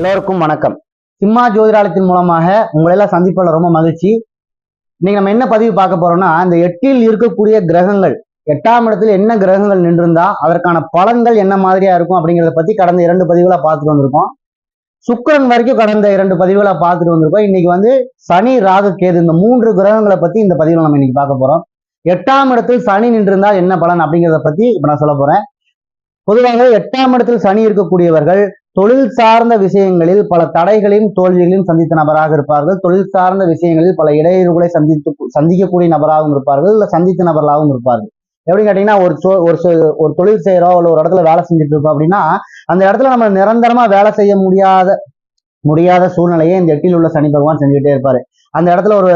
எல்லோருக்கும் வணக்கம். சிம்மா ஜோதிராலயத்தின் மூலமாக உங்களை எல்லாம் சந்திப்பதில் ரொம்ப மகிழ்ச்சி. இன்னைக்கு நம்ம என்ன பதிவு பார்க்க போறோம்னா இந்த எட்டில் இருக்கக்கூடிய கிரகங்கள் எட்டாம் இடத்துல என்ன கிரகங்கள் நின்றிருந்தா அதற்கான பலன்கள் என்ன மாதிரியா இருக்கும் அப்படிங்கிறத பத்தி கடந்த இரண்டு பதிவுகளை பார்த்துட்டு வந்திருக்கோம். சுக்கிரன் வரைக்கும் கடந்த இரண்டு பதிவுகளை பார்த்துட்டு வந்திருக்கோம். இன்னைக்கு வந்து சனி ராகு கேது இந்த மூன்று கிரகங்களை பத்தி இந்த பதிவில் நம்ம இன்னைக்கு பார்க்க போறோம். எட்டாம் இடத்தில் சனி நின்றிருந்தால் என்ன பலன் அப்படிங்கிறத பத்தி இப்ப நான் சொல்ல போறேன். பொதுவாக எட்டாம் இடத்தில் சனி இருக்கக்கூடியவர்கள் தொழில் சார்ந்த விஷயங்களில் பல தடைகளையும் தோல்விகளையும் சந்தித்த நபராக இருப்பார்கள். தொழில் சார்ந்த விஷயங்களில் பல இடையூறுகளை சந்தித்து சந்திக்கக்கூடிய நபராகவும் இருப்பார்கள். இல்ல சந்தித்த நபர்களாகவும் இருப்பார்கள். எப்படி கேட்டீங்கன்னா ஒரு சோ ஒரு ஒரு தொழில் செய்யறோம் இல்ல ஒரு இடத்துல வேலை செஞ்சுட்டு இருக்கோம் அப்படின்னா அந்த இடத்துல நம்ம நிரந்தரமா வேலை செய்ய முடியாத முடியாத சூழ்நிலையை இந்த எட்டில் உள்ள சனி பகவான் செஞ்சுட்டே இருப்பாரு. அந்த இடத்துல ஒரு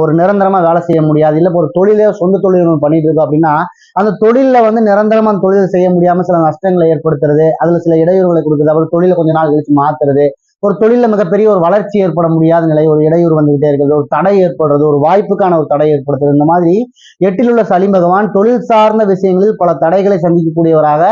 ஒரு நிரந்தரமா வேலை செய்ய முடியாது. இல்ல ஒரு தொழிலே சொந்த தொழில் ஒண்ணு பண்ணிட்டு இருக்கோம் அப்படின்னா அந்த தொழில வந்து நிரந்தரமா அந்த தொழில் செய்ய முடியாம சில நஷ்டங்களை ஏற்படுத்துறது அதுல சில இடையூறுகளை கொடுக்குறது அப்புறம் தொழிலை கொஞ்ச நாள் கழிச்சு மாத்துறது. ஒரு தொழில மிகப்பெரிய ஒரு வளர்ச்சி ஏற்பட முடியாத நிலை ஒரு இடையூறு வந்துகிட்டே இருக்கிறது ஒரு தடை ஏற்படுறது ஒரு வாய்ப்புக்கான ஒரு தடை ஏற்படுத்துறது. இந்த மாதிரி எட்டில் உள்ள சலி பகவான் தொழில் சார்ந்த விஷயங்களில் பல தடைகளை சந்திக்கக்கூடியவராக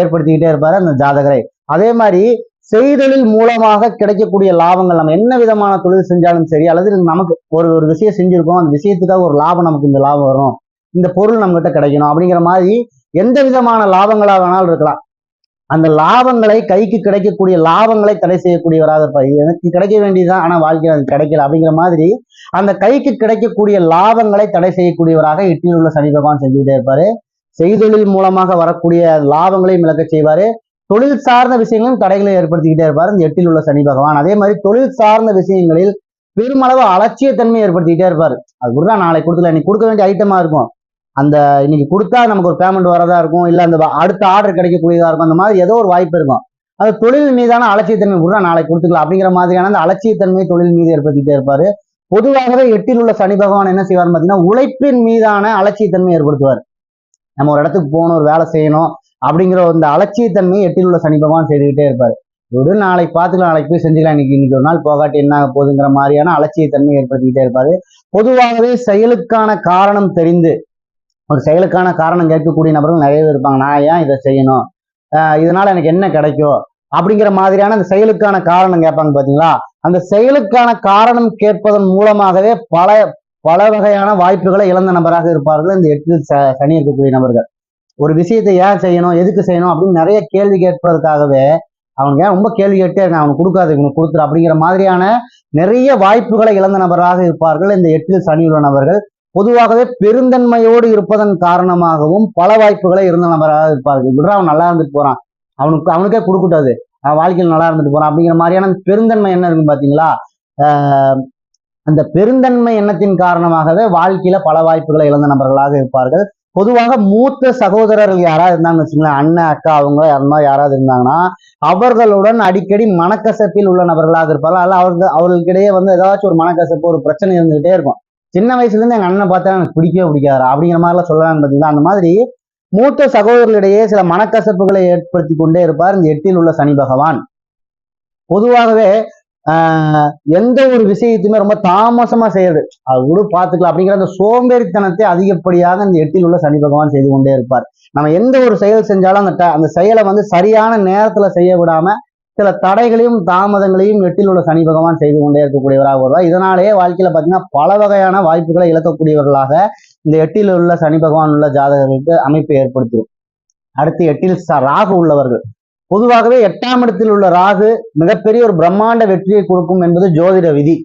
ஏற்படுத்திக்கிட்டே இருப்பாரு அந்த ஜாதகரை. அதே மாதிரி செய்தொழில் மூலமாக கிடைக்கக்கூடிய லாபங்கள் நம்ம என்ன விதமான தொழில் செஞ்சாலும் சரி அல்லது நமக்கு ஒரு ஒரு விஷயம் செஞ்சிருக்கோம் அந்த விஷயத்துக்காக ஒரு லாபம் நமக்கு இந்த லாபம் வரும் இந்த பொருள் நம்மகிட்ட கிடைக்கணும் அப்படிங்கிற மாதிரி எந்த விதமான லாபங்களா வேணாலும் இருக்கலாம். அந்த லாபங்களை கைக்கு கிடைக்கக்கூடிய லாபங்களை தடை செய்யக்கூடியவராக இருப்பார். எனக்கு கிடைக்க வேண்டியதுதான் ஆனா வாழ்க்கையில் அது கிடைக்கல அப்படிங்கிற மாதிரி அந்த கைக்கு கிடைக்கக்கூடிய லாபங்களை தடை செய்யக்கூடியவராக எட்டில் உள்ள சனி பகவான் செஞ்சுக்கிட்டே இருப்பாரு. செய்தொழில் மூலமாக வரக்கூடிய லாபங்களையும் இழக்க செய்வாரு. தொழில் சார்ந்த விஷயங்களும் தடைகளை ஏற்படுத்திக்கிட்டே இருப்பார். இந்த எட்டில் உள்ள சனி பகவான். அதே மாதிரி தொழில் சார்ந்த விஷயங்களில் பெருமளவு அலட்சியத்தன்மை ஏற்படுத்திக்கிட்டே இருப்பார். அது கூட நாளைக்கு கொடுத்துல இன்னைக்கு கொடுக்க வேண்டிய ஐட்டமா இருக்கும். அந்த இன்னைக்கு கொடுத்தா நமக்கு ஒரு பேமெண்ட் வரதா இருக்கும். இல்ல அந்த அடுத்த ஆர்டர் கிடைக்கக்கூடியதா இருக்கும். அந்த மாதிரி ஏதோ ஒரு வாய்ப்பு இருக்கும். அது தொழில் மீதான அலட்சியத்தன்மை கூட நாளைக்கு கொடுத்துக்கலாம். அப்படிங்கிற மாதிரியான அந்த அலட்சியத்தன்மை தொழில் மீது ஏற்படுத்திக்கிட்டே இருப்பாரு. பொதுவாகவே எட்டில் உள்ள சனி பகவான் என்ன செய்வார் பார்த்தீங்கன்னா உழைப்பின் மீதான அலட்சியத்தன்மை ஏற்படுத்துவார். நம்ம ஒரு இடத்துக்கு போகணும் ஒரு வேலை செய்யணும். அப்படிங்கிற அந்த அலட்சியத்தன்மையை எட்டில் உள்ள சனி பகவான் செய்துக்கிட்டே இருப்பார். ஒரு நாளைக்கு பார்த்துக்கலாம் நாளைக்கு போய் செஞ்சுக்கலாம் இன்னைக்கு இன்னைக்கு ஒரு நாள் போகாட்டி என்ன ஆக போகுதுங்கிற மாதிரியான அலட்சியத்தன்மை ஏற்படுத்திக்கிட்டே இருப்பாரு. பொதுவாகவே செயலுக்கான காரணம் தெரிந்து ஒரு செயலுக்கான காரணம் கேட்கக்கூடிய நபர்கள் நிறைய பேர் இருப்பாங்க. நான் ஏன் இதை செய்யணும்? ஆஹ் இதனால எனக்கு என்ன கிடைக்கும்? அப்படிங்கிற மாதிரியான அந்த செயலுக்கான காரணம் கேட்பாங்க பாத்தீங்களா? அந்த செயலுக்கான காரணம் கேட்பதன் மூலமாகவே பல பல வகையான வாய்ப்புகளை இழந்த நபராக இருப்பார்கள். இந்த எட்டில் ச- சனி இருக்கக்கூடிய நபர்கள். ஒரு விஷயத்தை ஏன் செய்யணும் எதுக்கு செய்யணும் அப்படின்னு நிறைய கேள்வி கேட்பதற்காகவே அவனுக்கு ஏன் ரொம்ப கேள்வி கேட்டே இருக்காங்க. அவனுக்கு கொடுக்காது இவனுக்கு கொடுத்துரு அப்படிங்கிற மாதிரியான நிறைய வாய்ப்புகளை இழந்த நபராக இருப்பார்கள். இந்த எட்டில் சனியுள்ள நபர்கள் பொதுவாகவே பெருந்தன்மையோடு இருப்பதன் காரணமாகவும் பல வாய்ப்புகளை இருந்த நபராக இருப்பார்கள். இப்படி அவன் நல்லா இருந்துட்டு போறான். அவனுக்கு அவனுக்கே கொடுக்கட்டாது அவன் வாழ்க்கையில் நல்லா இருந்துட்டு போறான் அப்படிங்கிற மாதிரியான பெருந்தன்மை என்ன இருக்கும் பாத்தீங்களா ஆஹ் அந்த பெருந்தன்மை எண்ணத்தின் காரணமாகவே வாழ்க்கையில பல வாய்ப்புகளை இழந்த நபர்களாக இருப்பார்கள். பொதுவாக மூத்த சகோதரர்கள் யாராவது இருந்தாங்கன்னு வச்சுங்களேன் அண்ணன் அக்கா அவங்க அந்த மாதிரி யாராவது இருந்தாங்கன்னா அவர்களுடன் அடிக்கடி மனக்கசப்பில் உள்ள நபர்களாக இருப்பார்கள். அல்ல அவர்கள் அவர்களுக்கிடையே வந்து ஏதாச்சும் ஒரு மனக்கசப்பு ஒரு பிரச்சனை இருந்துகிட்டே இருக்கும். சின்ன வயசுல இருந்து எங்க அண்ணனை பார்த்தா எனக்கு பிடிக்கவே பிடிக்காது. அப்படிங்கிற மாதிரிலாம் சொல்லலாம்னு பார்த்தீங்களா? அந்த மாதிரி மூத்த சகோதரர்களிடையே சில மனக்கசப்புகளை ஏற்படுத்தி கொண்டே இருப்பார் இந்த எட்டில் உள்ள சனி பகவான். பொதுவாகவே எந்த ஒரு விஷயத்தையுமே ரொம்ப தாமசமா செய்யறது. அது கூட பார்த்துக்கலாம். அப்படிங்கிற அந்த சோம்பேறித்தனத்தை அதிகப்படியாக இந்த எட்டில் உள்ள சனி பகவான் செய்து கொண்டே இருப்பார். நம்ம எந்த ஒரு செயல் செஞ்சாலும் அந்த அந்த செயலை வந்து சரியான நேரத்துல செய்ய விடாம சில தடைகளையும் தாமதங்களையும் எட்டில் உள்ள சனி பகவான் செய்து கொண்டே இருக்கக்கூடியவராக வருவார். இதனாலேயே வாழ்க்கையில பாத்தீங்கன்னா பல வகையான வாய்ப்புகளை இழக்கக்கூடியவர்களாக இந்த எட்டில் உள்ள சனி பகவான் உள்ள ஜாதகர்களுக்கு அமைப்பை ஏற்படுத்தும் அடுத்து எட்டில் ராகு உள்ளவர்கள். பொதுவாகவே எட்டாம் இடத்தில் உள்ள ராகு மிகப்பெரிய ஒரு பிரம்மாண்ட வெற்றியை கொடுக்கும் என்பது ஜோதிட விதி.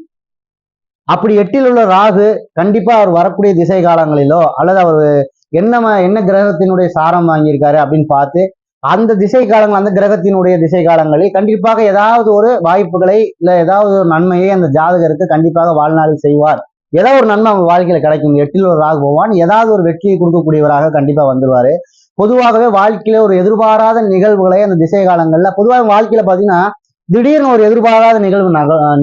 அப்படி எட்டில் உள்ள ராகு கண்டிப்பா அவர் வரக்கூடிய திசை காலங்களிலோ அல்லது அவர் என்ன ம- என்ன கிரகத்தினுடைய சாரம் வாங்கியிருக்காரு அப்படின்னு பார்த்து அந்த திசை காலங்கள் அந்த கிரகத்தினுடைய திசை காலங்களில் கண்டிப்பாக ஏதாவது ஒரு வாய்ப்புகளை இல்ல ஏதாவது ஒரு நன்மையை அந்த ஜாதகருக்கு கண்டிப்பாக வாழ்நாளில் செய்வார். ஏதோ ஒரு நன்மை அவங்க வாழ்க்கையில கிடைக்கும். எட்டில் ஒரு ராகு பகவான் ஏதாவது ஒரு வெற்றியை கொடுக்கக்கூடியவராக கண்டிப்பா வந்துருவாரு. பொதுவாகவே வாழ்க்கையில ஒரு எதிர்பாராத நிகழ்வுகளை அந்த திசை காலங்கள்ல பொதுவாக வாழ்க்கையில பாத்தீங்கன்னா திடீர்னு ஒரு எதிர்பாராத நிகழ்வு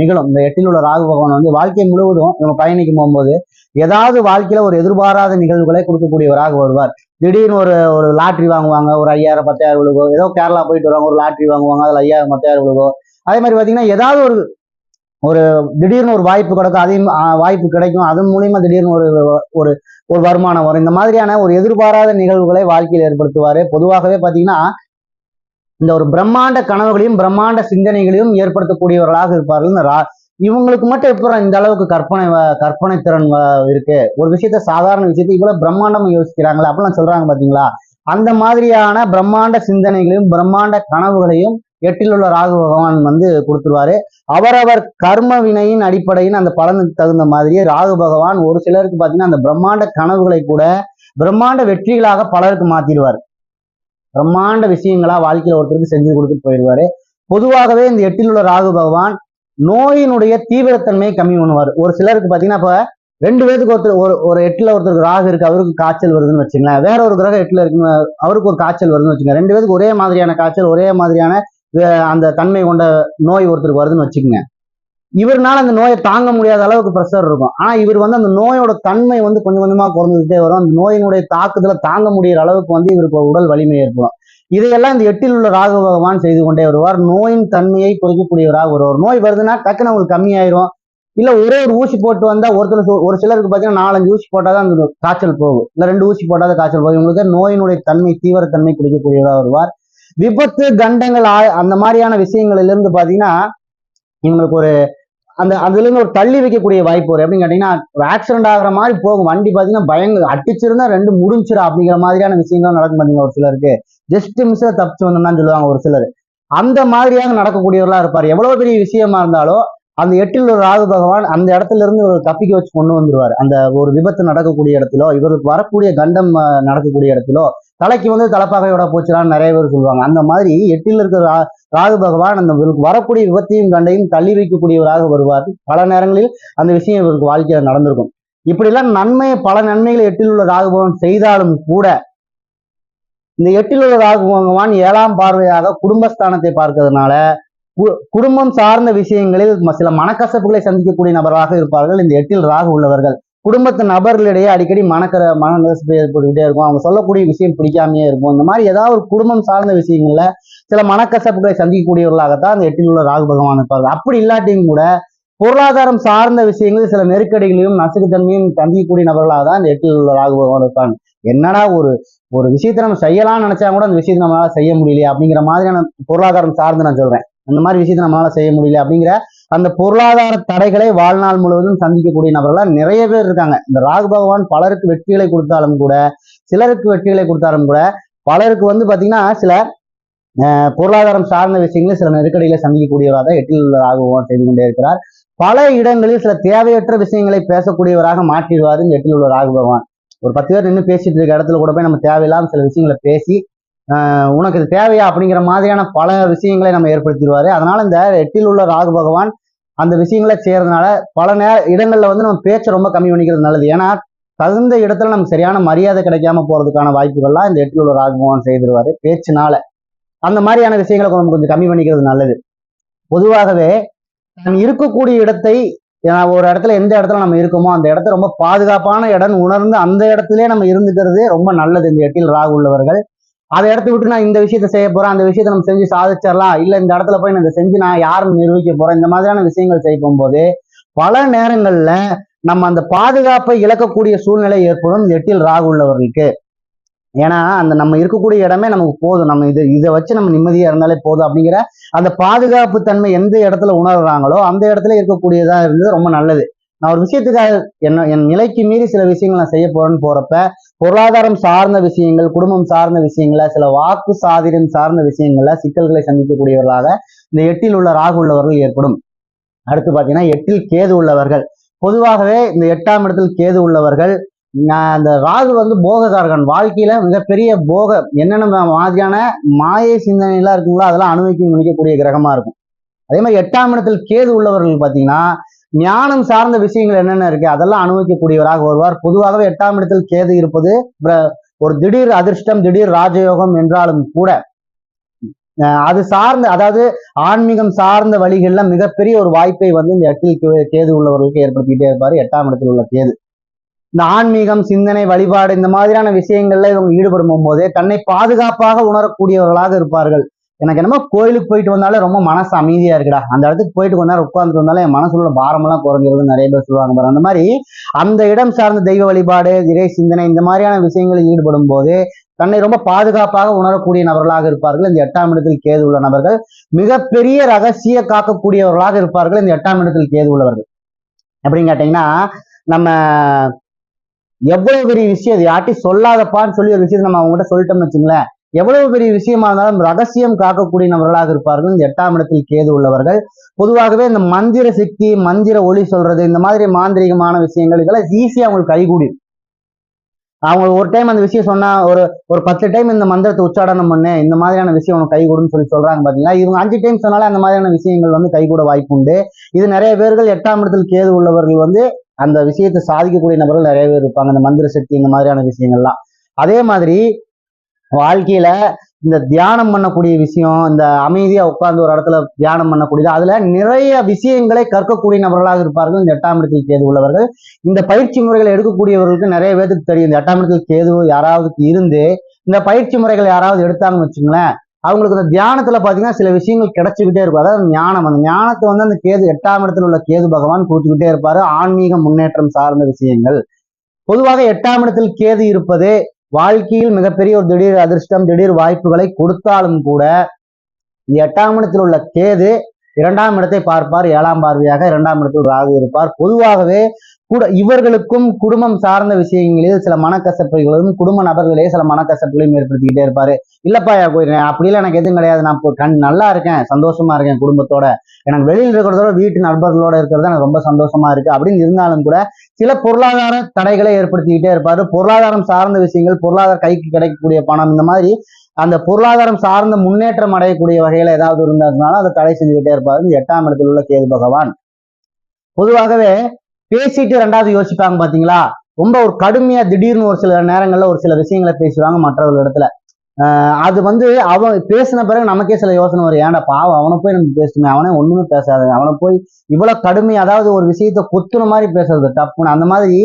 நிகழும். இந்த எட்டில் உள்ள ராகு பகவான் வந்து வாழ்க்கை முழுவதும் நம்ம பயணிக்கும் போகும்போது ஏதாவது வாழ்க்கையில ஒரு எதிர்பாராத நிகழ்வுகளை கொடுக்கக்கூடியவராக வருவார். திடீர்னு ஒரு ஒரு லாட்ரி வாங்குவாங்க. ஒரு ஐயாயிரம் பத்தாயிரம் விழுகோ ஏதோ கேரளா போயிட்டு வருவாங்க. ஒரு லாட்ரி வாங்குவாங்க. அதுல ஐயாயிரம் பத்தாயிரம் விழுகோ அதே மாதிரி பாத்தீங்கன்னா ஏதாவது ஒரு ஒரு திடீர்னு ஒரு வாய்ப்பு கிடைக்கும் அதையும் வாய்ப்பு கிடைக்கும். அதன் மூலியமா திடீர்னு ஒரு ஒரு ஒரு வருமானம் வரும். இந்த மாதிரியான ஒரு எதிர்பாராத நிகழ்வுகளை வாழ்க்கையில் ஏற்படுத்துவாரு. பொதுவாகவே பாத்தீங்கன்னா இந்த ஒரு பிரம்மாண்ட கனவுகளையும் பிரம்மாண்ட சிந்தனைகளையும் ஏற்படுத்தக்கூடியவர்களாக இருப்பார்கள். இந்த ரா இவங்களுக்கு மட்டும் எப்படி இந்த அளவுக்கு கற்பனை வ- கற்பனை திறன் இருக்கு? ஒரு விஷயத்த சாதாரண விஷயத்த இவ்வளவு பிரம்மாண்டமா யோசிக்கிறாங்களா அப்படிலாம் சொல்றாங்க பாத்தீங்களா அந்த மாதிரியான பிரம்மாண்ட சிந்தனைகளையும் பிரம்மாண்ட கனவுகளையும் எட்டில் உள்ள ராகு பகவான் வந்து கொடுத்துருவாரு. அவரவர் கர்ம வினையின் அடிப்படையில் அந்த பலனுக்கு தகுந்த மாதிரியே ராகு பகவான் ஒரு சிலருக்கு பார்த்தீங்கன்னா அந்த பிரம்மாண்ட கனவுகளை கூட பிரம்மாண்ட வெற்றிகளாக பலருக்கு மாத்திடுவார். பிரம்மாண்ட விஷயங்களா வாழ்க்கையில ஒருத்தருக்கு செஞ்சு கொடுத்துட்டு போயிடுவாரு. பொதுவாகவே இந்த எட்டில் உள்ள ராகு பகவான் நோயினுடைய தீவிரத்தன்மையை கம்மி பண்ணுவார். ஒரு சிலருக்கு பார்த்தீங்கன்னா இப்ப ரெண்டு பேருக்கு ஒருத்தர் ஒரு ஒரு எட்டுல ஒருத்தருக்கு ராகு இருக்கு அவருக்கு காய்ச்சல் வருதுன்னு வச்சுங்களேன். வேற ஒரு கிரகம் எட்டுல இருக்குன்னு அவருக்கு ஒரு காய்ச்சல் வருதுன்னு வச்சுக்கோங்க ரெண்டு பேருக்கு ஒரே மாதிரியான காய்ச்சல் ஒரே மாதிரியான அந்த தன்மை கொண்ட நோய் ஒருத்தருக்கு வருதுன்னு வச்சுக்கோங்க. இவர்னால அந்த நோயை தாங்க முடியாத அளவுக்கு ப்ரெஷர் இருக்கும். ஆனா இவர் வந்து அந்த நோயோட தன்மை வந்து கொஞ்சம் கொஞ்சமா குறைஞ்சிட்டே வரும். அந்த நோயினுடைய தாக்குதலை தாங்க முடியிற அளவுக்கு வந்து இவருக்கு உடல் வலிமை ஏற்படும். இதையெல்லாம் இந்த எட்டில் உள்ள ராகு பகவான் செய்து கொண்டே வருவார். நோயின் தன்மையை குறைக்கக்கூடியவராக வருவார். நோய் வருதுன்னா டக்குன்னு அவங்களுக்கு கம்மியாயிரும். இல்ல ஒரே ஒரு ஊசி போட்டு வந்தா ஒருத்தர் ஒரு சிலருக்கு பாத்தீங்கன்னா நாலஞ்சு ஊசி போட்டாதான் அந்த காய்ச்சல் போகும். இல்ல ரெண்டு ஊசி போட்டாதான் காய்ச்சல் போகும். இவங்களுக்கு நோயினுடைய தன்மை தீவிரத்தன்மை குறைக்கக்கூடியவராக வருவார். விபத்து கண்டங்கள் அந்த மாதிரியான விஷயங்கள்ல இருந்து பாத்தீங்கன்னா இவங்களுக்கு ஒரு அந்த அதுல இருந்து ஒரு தள்ளி வைக்கக்கூடிய வாய்ப்பு வரும். எப்படின்னு கேட்டீங்கன்னா ஆக்சிடென்ட் ஆகிற மாதிரி போகும். வண்டி பாத்தீங்கன்னா பயங்கர அடிச்சிருந்தா ரெண்டு முடிஞ்சிரும் அப்படிங்கிற மாதிரியான விஷயங்கள் நடக்கும் பாத்தீங்கன்னா ஒரு சிலருக்கு. ஜஸ்ட் மிஸ்ல தப்பிச்சு வந்தோம்னா சொல்லுவாங்க ஒரு சிலர். அந்த மாதிரியாக நடக்கக்கூடியவர்களா இருப்பார். எவ்வளவு பெரிய விஷயமா இருந்தாலும் அந்த எட்டில் ஒரு ராகு பகவான் அந்த இடத்துல இருந்து ஒரு தப்பிக்க வச்சு கொண்டு வந்துருவார். அந்த ஒரு விபத்து நடக்கக்கூடிய இடத்திலோ இவருக்கு வரக்கூடிய கண்டம் நடக்கக்கூடிய இடத்திலோ தலைக்கு வந்து தலைப்பாகையோட போச்சுலான்னு நிறைய பேர் சொல்லுவாங்க. அந்த மாதிரி எட்டில் இருக்கிற ராகு பகவான் அந்த இவருக்கு வரக்கூடிய விபத்தையும் கண்டையும் தள்ளி வைக்கக்கூடியவராக வருவார். பல நேரங்களில் அந்த விஷயம் இவருக்கு வாழ்க்கையில நடந்திருக்கும். இப்படிலாம் நன்மை பல நன்மைகளை எட்டில் உள்ள ராகு பகவான் செய்தாலும் கூட இந்த எட்டில் உள்ள ராகு பகவான் ஏழாம் பார்வையாக குடும்பஸ்தானத்தை பார்க்கறதுனால குடும்பம் சார்ந்த விஷயங்களில் சில மனக்கசப்புகளை சந்திக்கக்கூடிய நபராக இருப்பார்கள். இந்த எட்டில் ராகு உள்ளவர்கள். குடும்பத்து நபர்களிடையே அடிக்கடி மனக்கர மனக்கசப்பு ஏற்பட்டுக்கிட்டே இருக்கும். அவங்க சொல்லக்கூடிய விஷயம் பிடிக்காமையே இருக்கும். இந்த மாதிரி ஏதாவது ஒரு குடும்பம் சார்ந்த விஷயங்கள்ல சில மனக்கசப்புகளை சந்திக்கக்கூடியவர்களாகத்தான் அந்த எட்டில் உள்ள ராகு பகவான் இருப்பார்கள். அப்படி இல்லாட்டியும் கூட பொருளாதாரம் சார்ந்த விஷயங்களில் சில நெருக்கடிகளையும் நசுக்குத்தன்மையும் சந்திக்கக்கூடிய நபர்களாக தான் இந்த எட்டில் உள்ள ராகு பகவான் இருப்பாங்க. என்னடா ஒரு ஒரு விஷயத்தை நம்ம செய்யலாம்னு நினைச்சா கூட அந்த விஷயத்தை நம்மளால செய்ய முடியலையே அப்படிங்கிற மாதிரியான பொருளாதாரம் சார்ந்து நான் சொல்றேன். அந்த மாதிரி விஷயத்தை நம்மளால செய்ய முடியல அப்படிங்கிற அந்த பொருளாதார தடைகளை வாழ்நாள் முழுவதும் சந்திக்கக்கூடிய நபர்களாக நிறைய பேர் இருக்காங்க. இந்த ராகு பகவான் பலருக்கு வெற்றிகளை கொடுத்தாலும் கூட சிலருக்கு வெற்றிகளை கொடுத்தாலும் கூட பலருக்கு வந்து பாத்தீங்கன்னா சில பொருளாதாரம் சார்ந்த விஷயங்களை சில நெருக்கடிகளை சந்திக்கக்கூடியவராக எட்டில் உள்ள ராகு பகவான் செய்து கொண்டே இருக்கிறார். பல இடங்களில் சில தேவையற்ற விஷயங்களை பேசக்கூடியவராக மாற்றிடுவார் இந்த எட்டில் உள்ள ராகு பகவான். ஒரு பத்து பேர் நின்று பேசிட்டு இருக்க இடத்துல கூட போய் நம்ம தேவையில்லாம சில விஷயங்களை பேசி உனக்கு இது தேவையா அப்படிங்கிற மாதிரியான பல விஷயங்களை நம்ம ஏற்படுத்திடுவாரு. அதனால இந்த எட்டில் உள்ள ராகு பகவான் அந்த விஷயங்களை செய்யறதுனால பல நேர இடங்கள்ல வந்து நம்ம பேச்சை ரொம்ப கம்மி பண்ணிக்கிறது நல்லது. ஏன்னா தகுந்த இடத்துல நமக்கு சரியான மரியாதை கிடைக்காம போறதுக்கான வாய்ப்புகள்லாம் இந்த எட்டில் உள்ள ராகு பகவான் செய்திருவாரு பேச்சுனால. அந்த மாதிரியான விஷயங்களை கொஞ்சம் கொஞ்சம் கம்மி பண்ணிக்கிறது நல்லது. பொதுவாகவே நான் இருக்கக்கூடிய இடத்தை ஒரு இடத்துல எந்த இடத்துல நம்ம இருக்கோமோ அந்த இடத்த ரொம்ப பாதுகாப்பான இடம் உணர்ந்து அந்த இடத்துலயே நம்ம இருந்துக்கிறது ரொம்ப நல்லது. இந்த எட்டில் ராகு உள்ளவர்கள் அதை எடுத்து விட்டு நான் இந்த விஷயத்த செய்ய போறேன் அந்த விஷயத்த நம்ம செஞ்சு சாதிச்சிடலாம். இல்ல இந்த இடத்துல போய் நான் இதை செஞ்சு நான் யாருன்னு நிரூபிக்க போறேன்? இந்த மாதிரியான விஷயங்கள் செய்யும் போது பல நேரங்கள்ல நம்ம அந்த பாதுகாப்பை இழக்கக்கூடிய சூழ்நிலை ஏற்படும். இந்த எட்டில் ராகு உள்ளவர்களுக்கு. ஏன்னா அந்த நம்ம இருக்கக்கூடிய இடமே நமக்கு போதும். நம்ம இது இதை வச்சு நம்ம நிம்மதியா இருந்தாலே போதும் அப்படிங்கிற அந்த பாதுகாப்பு தன்மை எந்த இடத்துல உணர்றாங்களோ அந்த இடத்துல இருக்கக்கூடியதா இருந்தது ரொம்ப நல்லது. நான் ஒரு விஷயத்துக்காக என்ன என் நிலைக்கு மீறி சில விஷயங்கள் நான் செய்ய போறேன்னு போறப்ப பொருளாதாரம் சார்ந்த விஷயங்கள் குடும்பம் சார்ந்த விஷயங்கள சில வாக்கு சாதிரம் சார்ந்த விஷயங்கள்ல சிக்கல்களை சந்திக்கக்கூடியவர்களாக இந்த எட்டில் உள்ள ராகு உள்ளவர்கள் ஏற்படும். அடுத்து பாத்தீங்கன்னா எட்டில் கேது உள்ளவர்கள். பொதுவாகவே இந்த எட்டாம் இடத்தில் கேது உள்ளவர்கள் அந்த ராகு வந்து போககாரகன் வாழ்க்கையில மிகப்பெரிய போக என்னென்ன மாதிரியான மாயை சிந்தனைலாம் இருக்குங்களோ அதெல்லாம் அனுபவிக்க நினைக்கக்கூடிய கிரகமா இருக்கும். அதே மாதிரி எட்டாம் இடத்தில் கேது உள்ளவர்கள் பாத்தீங்கன்னா ஞானம் சார்ந்த விஷயங்கள் என்னென்ன இருக்கு? அதெல்லாம் அனுபவிக்கக்கூடியவராக வருவார் பொதுவாகவே எட்டாம் இடத்தில் கேது இருப்பது ஒரு திடீர் அதிர்ஷ்டம் திடீர் ராஜயோகம் என்றாலும் கூட அஹ் அது சார்ந்த அதாவது ஆன்மீகம் சார்ந்த வழிகள்ல மிகப்பெரிய ஒரு வாய்ப்பை வந்து இந்த எட்டில் கே- கேது உள்ளவர்களுக்கு ஏற்படுத்திக்கிட்டே இருப்பார். எட்டாம் இடத்தில் உள்ள கேது. இந்த ஆன்மீகம் சிந்தனை வழிபாடு இந்த மாதிரியான விஷயங்கள்ல இவங்க ஈடுபடும் போதே தன்னை பாதுகாப்பாக உணரக்கூடியவர்களாக இருப்பார்கள். எனக்கு என்னமோ கோயிலுக்கு போயிட்டு வந்தாலே ரொம்ப மனசு அமைதியா இருக்குடா. அந்த இடத்துக்கு போயிட்டு கொஞ்ச நேரம் உட்காந்துட்டு வந்தாலே என் மனசுல பாரமெல்லாம் குறைஞ்சிருதுன்னு நிறைய பேர் சொல்லுவாங்க பாரு. அந்த மாதிரி அந்த இடம் சார்ந்த தெய்வ வழிபாடு இறை சிந்தனை இந்த மாதிரியான விஷயங்களில் ஈடுபடும் போது தன்னை ரொம்ப பாதுகாப்பாக உணரக்கூடிய நபர்களாக இருப்பார்கள். இந்த எட்டாம் இடத்தில் கேது உள்ள நபர்கள். மிகப்பெரிய ரகசிய காக்கக்கூடியவர்களாக இருப்பார்கள் இந்த எட்டாம் இடத்தில் கேது உள்ளவர்கள். எப்படின்னு கேட்டீங்கன்னா நம்ம எவ்வளவு பெரிய விஷயம் இது யார்ட்டையும் சொல்லாதப்பான்னு சொல்லி ஒரு விஷயத்தை நம்ம அவங்ககிட்ட சொல்லிட்டோம்னு வச்சுங்களேன். எவ்வளவு பெரிய விஷயமா இருந்தாலும் ரகசியம் காக்கக்கூடிய நபர்களாக இருப்பார்கள். இந்த எட்டாம் இடத்தில் கேது உள்ளவர்கள். பொதுவாகவே இந்த மந்திர சக்தி மந்திர ஒளி சொல்றது இந்த மாதிரி மாந்திரிகமான விஷயங்கள் இதெல்லாம் ஈஸியா அவங்களுக்கு கைகூடி. அவங்க ஒரு டைம் அந்த விஷயம் சொன்னா ஒரு ஒரு பத்து டைம் இந்த மந்திரத்தை உச்சாடனம் பண்ணு இந்த மாதிரியான விஷயம் உனக்கு கைகூடுன்னு சொல்லி சொல்றாங்க பாத்தீங்களா? இவங்க அஞ்சு டைம் சொன்னாலே அந்த மாதிரியான விஷயங்கள் வந்து கைகூட வாய்ப்பு உண்டு. இது நிறைய பேர்கள் எட்டாம் இடத்தில் கேது உள்ளவர்கள் வந்து அந்த விஷயத்தை சாதிக்கக்கூடிய நபர்கள் நிறைய பேர் இருப்பாங்க. இந்த மந்திர சக்தி இந்த மாதிரியான விஷயங்கள்லாம். அதே மாதிரி வாழ்க்கையில இந்த தியானம் பண்ணக்கூடிய விஷயம் இந்த அமைதியா உட்கார்ந்து ஒரு இடத்துல தியானம் பண்ணக்கூடியது அதுல நிறைய விஷயங்களை கற்கக்கூடிய நபர்களாக இருப்பார்கள். இந்த எட்டாம் இடத்தில் கேது உள்ளவர்கள். இந்த பயிற்சி முறைகளை எடுக்கக்கூடியவர்களுக்கு நிறைய பேருக்கு தெரியும். இந்த எட்டாம் இடத்தில் கேது யாராவது இருந்து இந்த பயிற்சி முறைகள் யாராவது எடுத்தாங்கன்னு வச்சுங்களேன் அவங்களுக்கு இந்த தியானத்துல பாத்தீங்கன்னா சில விஷயங்கள் கிடைச்சிக்கிட்டே இருக்கும். அதாவது ஞானம் அந்த ஞானத்தை வந்து அந்த கேது எட்டாம் இடத்துல உள்ள கேது பகவான் கொடுத்துக்கிட்டே இருப்பாரு. ஆன்மீக முன்னேற்றம் சார்ந்த விஷயங்கள். பொதுவாக எட்டாம் இடத்தில் கேது இருப்பது வாழ்க்கையில் மிகப்பெரிய ஒரு திடீர் அதிர்ஷ்டம் திடீர் வாய்ப்புகளை கொடுத்தாலும் கூட இந்த எட்டாம் இடத்தில் உள்ள கேது இரண்டாம் இடத்தை பார்ப்பார் ஏழாம் பார்வையாக இரண்டாம் இடத்தில் ராகு இருப்பார். பொதுவாகவே கூட இவர்களுக்கும் குடும்பம் சார்ந்த விஷயங்களில் சில மனக்கசப்புகளும் குடும்ப நபர்களே சில மனக்கசப்புகளையும் ஏற்படுத்திக்கிட்டே இருப்பாரு. இல்லப்பா போயிருக்கேன் அப்படிலாம் எனக்கு எதுவும் கிடையாது. நான் கண் நல்லா இருக்கேன் சந்தோஷமா இருக்கேன் குடும்பத்தோட. எனக்கு வெளியில் இருக்கிறதோட வீட்டு நண்பர்களோட இருக்கிறது எனக்கு ரொம்ப சந்தோஷமா இருக்கு. அப்படின்னு இருந்தாலும் கூட சில பொருளாதார தடைகளை ஏற்படுத்திக்கிட்டே இருப்பாரு. பொருளாதாரம் சார்ந்த விஷயங்கள் பொருளாதார கைக்கு கிடைக்கக்கூடிய பணம் இந்த மாதிரி அந்த பொருளாதாரம் சார்ந்த முன்னேற்றம் அடையக்கூடிய வகையில ஏதாவது இருந்ததுனால அதை தடை செஞ்சுக்கிட்டே இருப்பாரு. இந்த எட்டாம் இடத்தில் உள்ள கேது பகவான். பொதுவாகவே பேசிட்டு ரெண்டாவது யோசிப்பாங்க பாத்தீங்களா? ரொம்ப ஒரு கடுமையா திடீர்னு ஒரு சில நேரங்கள்ல ஒரு சில விஷயங்களை பேசுவாங்க மற்றவர்கள் இடத்துல அது வந்து அவன் பேசின பிறகு நமக்கே சில யோசனை வரும். ஏன்டா பாவம் அவனை போய் நம்ம பேசணுமே அவனே ஒண்ணுமே பேசாது அவனை போய் இவ்வளவு கடுமை அதாவது ஒரு விஷயத்த குத்துன மாதிரி பேசுறது தப்புன்னு. அந்த மாதிரி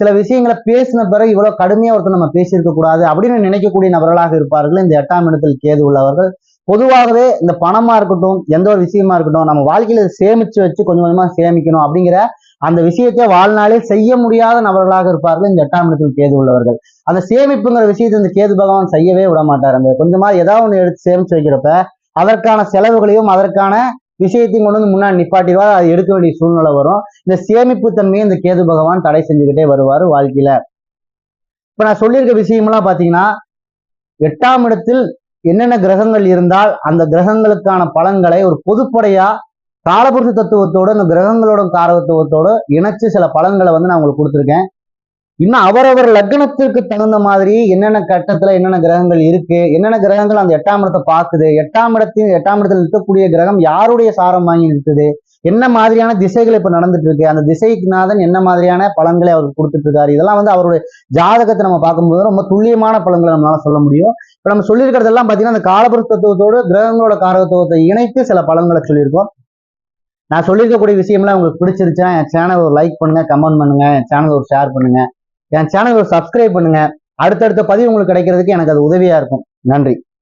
சில விஷயங்களை பேசின பிறகு இவ்வளவு கடுமையா ஒருத்தர் நம்ம பேசியிருக்க கூடாது அப்படின்னு நினைக்கக்கூடிய நபர்களாக இருப்பார்கள். இந்த எட்டாம் இடத்தில் கேது உள்ளவர்கள் பொதுவாகவே இந்த பணமா இருக்கட்டும் எந்த ஒரு விஷயமா இருக்கட்டும் நம்ம வாழ்க்கையில சேமிச்சு வச்சு கொஞ்சம் கொஞ்சமா சேமிக்கணும் அப்படிங்கிற அந்த விஷயத்தை வாழ்நாளில் செய்ய முடியாத நபர்களாக இருப்பார்கள் இந்த எட்டாம் இடத்தில் கேது உள்ளவர்கள். அந்த சேமிப்புங்கிற விஷயத்தை இந்த கேது பகவான் செய்யவே விட மாட்டார். கொஞ்சமா ஏதாவது ஒன்று எடுத்து சேமிச்சு வைக்கிறப்ப அதற்கான செலவுகளையும் அதற்கான விஷயத்தையும் கொண்டு வந்து முன்னாடி நிப்பாட்டிடுவார். அதை எடுக்க வேண்டிய சூழ்நிலை வரும். இந்த சேமிப்பு தன்மையை இந்த கேது பகவான் தடை செஞ்சுக்கிட்டே வருவார் வாழ்க்கையில. இப்ப நான் சொல்லியிருக்க விஷயம்லாம் பாத்தீங்கன்னா எட்டாம் இடத்தில் என்னென்ன கிரகங்கள் இருந்தால் அந்த கிரகங்களுக்கான பலன்களை ஒரு பொதுப்படையா காலபுருஷ தத்துவத்தோட இந்த கிரகங்களோட காரகத்துவத்தோட இணைச்சு சில பலன்களை வந்து நான் உங்களுக்கு கொடுத்துருக்கேன். இன்னும் அவரவர் லக்னத்திற்கு தகுந்த மாதிரி என்னென்ன கட்டத்துல என்னென்ன கிரகங்கள் இருக்கு என்னென்ன கிரகங்கள் அந்த எட்டாம் இடத்தை பார்க்குது எட்டாம் இடத்தின் எட்டாம் இடத்தில் இருக்கக்கூடிய கிரகம் யாருடைய சாரம் வாங்கி நிறுத்துது என்ன மாதிரியான திசைகள் இப்ப நடந்துட்டு இருக்கு அந்த திசைக்குநாதன் என்ன மாதிரியான பலன்களை அவருக்கு கொடுத்துட்டு இருக்காரு இதெல்லாம் வந்து அவருடைய ஜாதகத்தை நம்ம பார்க்கும்போது ரொம்ப துல்லியமான பலன்களை நம்மளால சொல்ல முடியும். இப்ப நம்ம சொல்லியிருக்கிறதெல்லாம் பாத்தீங்கன்னா அந்த காலபுரத்தத்துவத்தோடு கிரகங்களோட காரகத்துவத்தை இணைத்து சில பலன்களை சொல்லியிருக்கோம். நான் சொல்லியிருக்கக்கூடிய விஷயம்லாம் உங்களுக்கு பிடிச்சிருச்சா என் சேனல் ஒரு லைக் பண்ணுங்க கமெண்ட் பண்ணுங்க என் சேனல் ஒரு ஷேர் பண்ணுங்க. என் சேனல் ஒரு சப்ஸ்கிரைப் பண்ணுங்க. அடுத்தடுத்த பதிவு உங்களுக்கு கிடைக்கிறதுக்கு எனக்கு அது உதவியா இருக்கும். நன்றி.